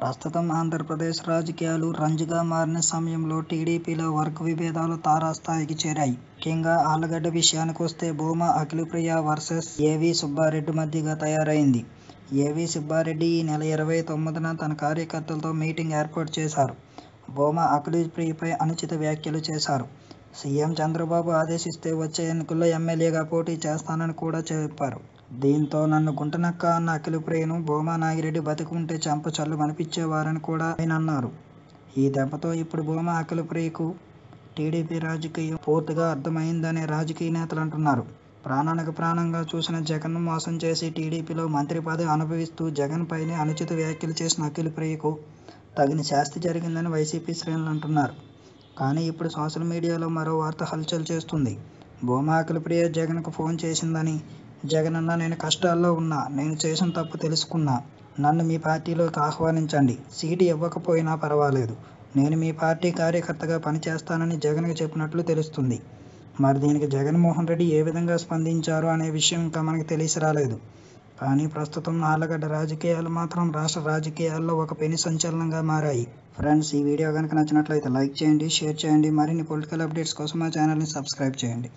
ప్రస్తుతం ఆంధ్రప్రదేశ్ రాజకీయాలు రంజుగా మారిన సమయంలో టీడీపీలో వర్గ విభేదాలు తారాస్థాయికి చేరాయి. ముఖ్యంగా ఆళ్ళగడ్డ విషయానికొస్తే భూమా అఖిలప్రియ వర్సెస్ ఏవీ సుబ్బారెడ్డి మధ్యగా తయారైంది. ఏవీ సుబ్బారెడ్డి ఈ నెల ఇరవై తొమ్మిదిన తన కార్యకర్తలతో మీటింగ్ ఏర్పాటు చేశారు. భూమా అఖిలప్రియపై అనుచిత వ్యాఖ్యలు చేశారు. సీఎం చంద్రబాబు ఆదేశిస్తే వచ్చే ఎన్నికల్లో ఎమ్మెల్యేగా పోటీ చేస్తానని కూడా చెప్పారు. దీంతో నన్ను గుంటనక్క అన్న అఖిలప్రియను భూమా నాగిరెడ్డి బతికుంటే ఉంటే చల్లు అనిపించేవారని కూడా ఆయన అన్నారు. ఈ దెబ్బతో ఇప్పుడు భూమా అఖిలప్రియకు టీడీపీ రాజకీయం పూర్తిగా అర్థమైందని రాజకీయ నేతలు అంటున్నారు. ప్రాణానికి ప్రాణంగా చూసిన జగన్ను మోసం చేసి టీడీపీలో మంత్రి పదవి అనుభవిస్తూ జగన్ పైనే అనుచిత వ్యాఖ్యలు చేసిన అఖిలప్రియకు తగిన శాస్తి జరిగిందని వైసీపీ శ్రేణులు అంటున్నారు. కానీ ఇప్పుడు సోషల్ మీడియాలో మరో వార్త హల్చల్ చేస్తుంది భూమా అఖిలప్రియ జగన్కు ఫోన్ చేసిందని, జగనన్నా నేను కష్టాల్లో ఉన్నా. నేను చేసిన తప్పు తెలుసుకున్నా. నన్ను మీ పార్టీలోకి ఆహ్వానించండి. సీటు ఇవ్వకపోయినా పర్వాలేదు. నేను మీ పార్టీ కార్యకర్తగా పనిచేస్తానని జగన్కి చెప్పినట్లు తెలుస్తుంది మరి దీనికి జగన్మోహన్ రెడ్డి ఏ విధంగా స్పందించారు అనే విషయం ఇంకా మనకు తెలిసి రాలేదు. కానీ ప్రస్తుతం నాలుగడ్డ రాజకీయాలు మాత్రం రాష్ట్ర రాజకీయాల్లో ఒక పెను సంచలనంగా మారాయి. ఫ్రెండ్స్ ఈ వీడియో కనుక నచ్చినట్లయితే లైక్ చేయండి, షేర్ చేయండి. మరిన్ని పొలిటికల్ అప్డేట్స్ కోసం మా ఛానల్ని సబ్స్క్రైబ్ చేయండి.